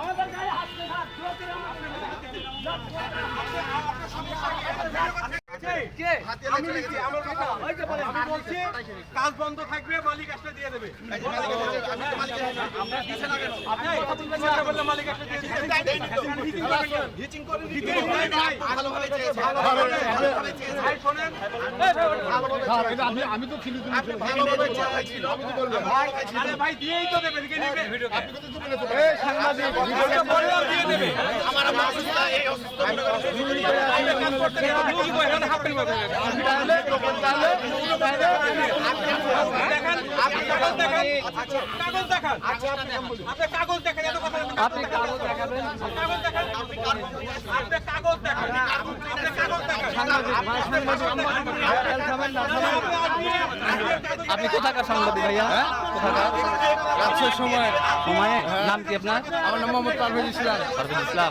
আমাদের গায়ে হাত হাত আমি আমার কাজ বন্ধ থাকবে মালিক আসলে দিয়ে দেবে মালিক আসলে দিয়ে দেবে। তো ছিল ভাই দিয়েই তো দেবে কে নিবে এই সাংবাদিক আপনি কাগজ দেখাবেন কাগজ আপনি কোথাকার সাংবাদিক ভাইয়া? কোথাকার? রাজশাহীর সময়। সময়ে? নাম কি আপনার? আমার নাম মোহাম্মদ পারভেজ ইসলাম। পারভেজ ইসলাম।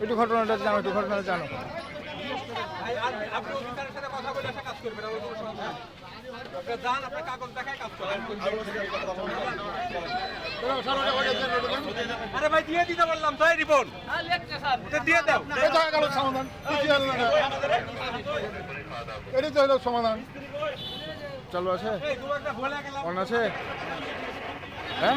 একটু ঘটনাটা জানো একটু ঘটনাটা জানো। আপনি কথা বলে কাজ করবেন আরে ভাই দিয়ে দিতে বললাম তাই রিপোর্ট দিয়ে দাও। তো গেল সমাধান। এটাই তো হলো সমাধান। চালু আছে? অন আছে? হ্যাঁ?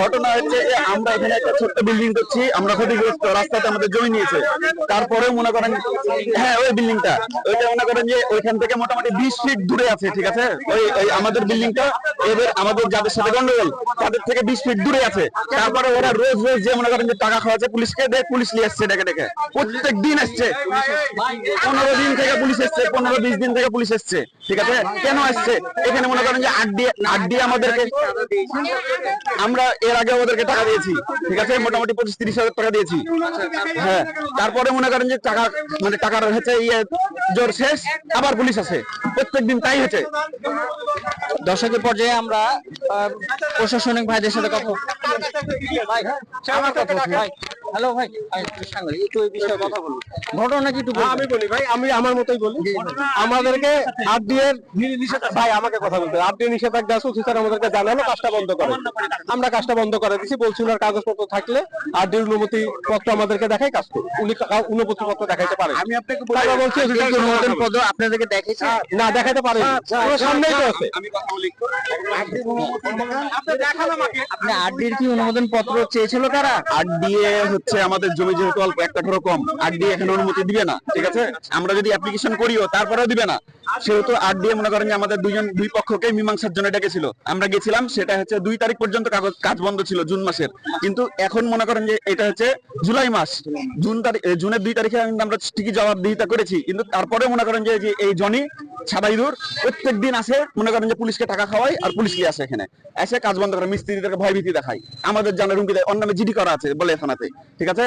ঘটনা হচ্ছে যে আমরা এখানে একটা ছোট্ট বিল্ডিং করছি, আমরা ক্ষতিগ্রস্ত, রাস্তাতে আমাদের জমি নিয়েছে। তারপরে মনে করেন হ্যাঁ ওই বিল্ডিংটা ওইটা মনে করেন যে ওইখান থেকে মোটামুটি বিশ ফিট দূরে আছে, ঠিক আছে? ওই ওই আমাদের বিল্ডিংটা এবার আমাদের যাদের সাথে গন্ডগোল, তাদের থেকে বিশ ফিট দূরে আছে। তারপরে ওরা রোজ রোজ যে মনে করেন যে টাকা খাওয়াচ্ছে, পুলিশকে দেয়, পুলিশ নিয়ে আসছে ডেকে ডেকে প্রত্যেক দিন আসছে। পনেরো দিন থেকে পুলিশ এসছে, পনেরো, বিশ দিন থেকে পুলিশ এসছে, ঠিক আছে? কেন আসছে? এখানে মনে করেন যে আট দিয়ে দিয়ে আমাদেরকে আমরা এর আগে ওদেরকে টাকা দিয়েছি। ঠিক আছে? মোটামুটি পঁচিশ তিরিশ হাজার টাকা দিয়েছি। হ্যাঁ। তারপরে মনে করেন যে টাকা মানে টাকার হচ্ছে ইয়ে জোর শেষ। আবার পুলিশ আছে প্রত্যেক দিন তাই হচ্ছে। দর্শকের পর্যায়ে আমরা আহ, প্রশাসনিক ভাইদের সাথে কথা আমার কথা ভাই। হ্যালো ভাই একটু এই বিষয়ে কথা বলুন ঘটনা কি আমি বলি ভাই আমি আমার মতোই বলি। আমাদেরকে দিয়ে ভাই আমাকে কথা বলতে। আট নিষেধাজ্ঞা আছে অফিসার আমাদেরকে জানালো কাজটা বন্ধ করে। আমরা কাজটা বন্ধ করে দিছি বলছি ওনার কাগজপত্র থাকলে দিয়ে অনুমতি পত্র আমাদেরকে দেখাই কাজ করুন উনি অনুমতি পত্র দেখাইতে পারে আমি আপনাকে বলছি এই অনুমোদন পত্র আপনাদেরকে দেখেছে না দেখাইতে পারে আমার সামনেই তো আছে। আপনি আরডির কি অনুমোদন পত্র চেয়েছিল তারা? আট দিয়ে হচ্ছে আমাদের জমি যেহেতু অল্প এক কাঠারও কম। আট দিয়ে এখানে অনুমতি দিবে না, ঠিক আছে? আমরা যদি অ্যাপ্লিকেশন করিও, তারপরেও দিবে না। সেহেতু আট দিয়ে মনে করেন আমাদের দুইজন, দুই পক্ষকে মীমাংসার জন্য ডেকেছিল। আমরা গেছিলাম, সেটা হচ্ছে দুই তারিখ পর্যন্ত কাগজ, কাজ বন্ধ ছিল, জুন মাসের। কিন্তু এখন মনে করেন যে এটা হচ্ছে জুলাই মাস। জুন তারিখ জুনের দুই তারিখে আমরা ঠিকই জবাবদিহিতা করেছি। কিন্তু তারপরে মনে করেন যে এই জনি ছাদাইদুর প্রত্যেক দিন আসে, মনে করেন যে পুলিশকে টাকা খাওয়ায় আর পুলিশ নিয়ে আসে এখানে। এসে কাজ বন্ধ করে মিস্ত্রিদেরকে ভয় ভীতি দেখায় আমাদের দেয় অন্য জিডি করা আছে, বলে থানাতে ঠিক আছে?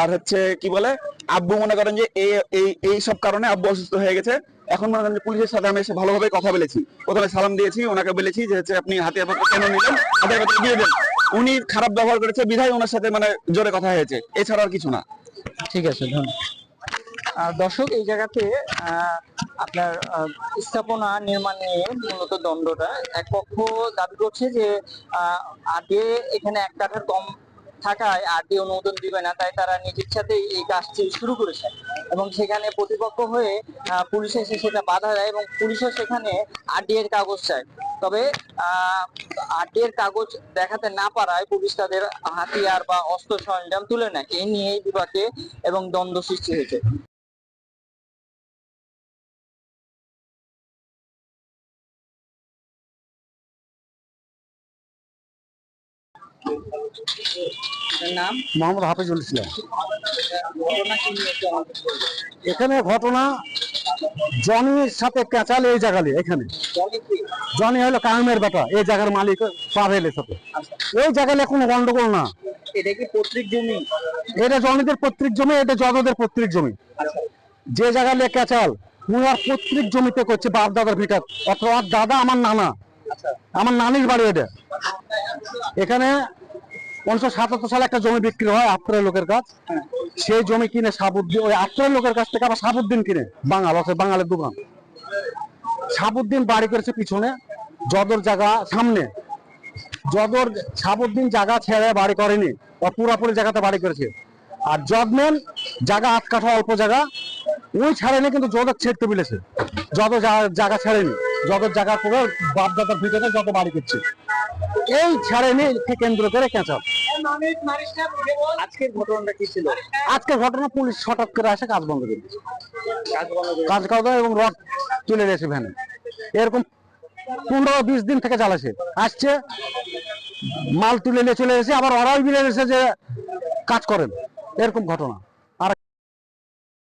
আর হচ্ছে কি বলে, আব্বু মনে করেন যে এই এই সব কারণে আব্বু অসুস্থ হয়ে গেছে। এখন মনে করেন যে পুলিশের সাথে আমি এসে ভালোভাবে কথা বলেছি। প্রথমে সালাম দিয়েছি, ওনাকে বলেছি যে হচ্ছে আপনি হাতে কেন নিলেন? পত্র দিয়ে দেন। উনি খারাপ ব্যবহার করেছে, বিধায় ওনার সাথে মানে জোরে কথা হয়েছে। এছাড়া আর কিছু না। ঠিক আছে, ধন্যবাদ। দর্শক, এই জায়গাতে আপনার স্থাপনা নির্মাণ নিয়ে মূলত দ্বন্দ্বটা। এক পক্ষ দাবি করছে যে আগে এখানে এক কাঠার কম থাকায় আরটি অনুমোদন দিবে না, তাই তারা নিজ ইচ্ছাতেই এই কাজটি শুরু করেছে এবং সেখানে প্রতিপক্ষ হয়ে পুলিশ এসে সেটা বাধা দেয় এবং পুলিশও সেখানে আরটি এর কাগজ চায়। তবে এর কাগজ দেখাতে না পারায় পুলিশ তাদের হাতিয়ার বা অস্ত্র সরঞ্জাম তুলে নেয়। এই নিয়েই বিপাকে এবং দ্বন্দ্ব সৃষ্টি হয়েছে। নাম? মোহাম্মদ হাফিজুল ইসলাম? এখানে ঘটনা জনির সাথে ক্যাচাল এই জায়গালে এখানে। জনি হলো কায়মের বেটা এই জায়গার মালিক পাভেলের সাথে। এই জায়গালে কোনো গন্ডগোল না। এটা কি পৈতৃক জমি? এটা জনিদের পৈতৃক জমি এটা জগদের পৈতৃক জমি। আচ্ছা। যে জায়গালে ক্যাচাল উনার পৈতৃক জমিতে করছে বাপ দাদার ভিটার অথবা দাদা আমার নানা। আমার নানির বাড়ি এটা। এখানে উনিশশো সাতাত্তর সালে একটা জমি বিক্রি হয় আত্রের লোকের কাছ। সেই জমি কিনে সাবুদ্দিন ওই আত্রের লোকের কাছ থেকে আবার সাবুদ্দিন কিনে বাঙাল আছে বাঙালের দোকান। সাবুদ্দিন বাড়ি করেছে পিছনে, যদর জায়গা সামনে। যদর সাবুদ্দিন জায়গা ছেড়ে বাড়ি করেনি ও পুরাপুরি জায়গাতে বাড়ি করেছে। আর যদমেন জায়গা আট কাঠা অল্প জায়গা, ওই ছাড়েনি কিন্তু যদর ছেড়তে বিলেছে যত জায়গা ছাড়েনি। যত জায়গার করে বাপ দাদার ভিতরে যত বাড়ি করছে। এই ছাড়েনি কে কেন্দ্র করে কেঁচাল আজকের ঘটনা পুলিশ হঠাৎ করে আসে, কাজ বন্ধ করে কাজ করে এবং রড তুলে দিয়েছে ভ্যানে। এরকম পনেরো বিশ দিন থেকে চালাছে আসছে, মাল তুলে নিয়ে চলে এসেছে আবার ওরাই মিলে এসে যে কাজ করেন। এরকম ঘটনা।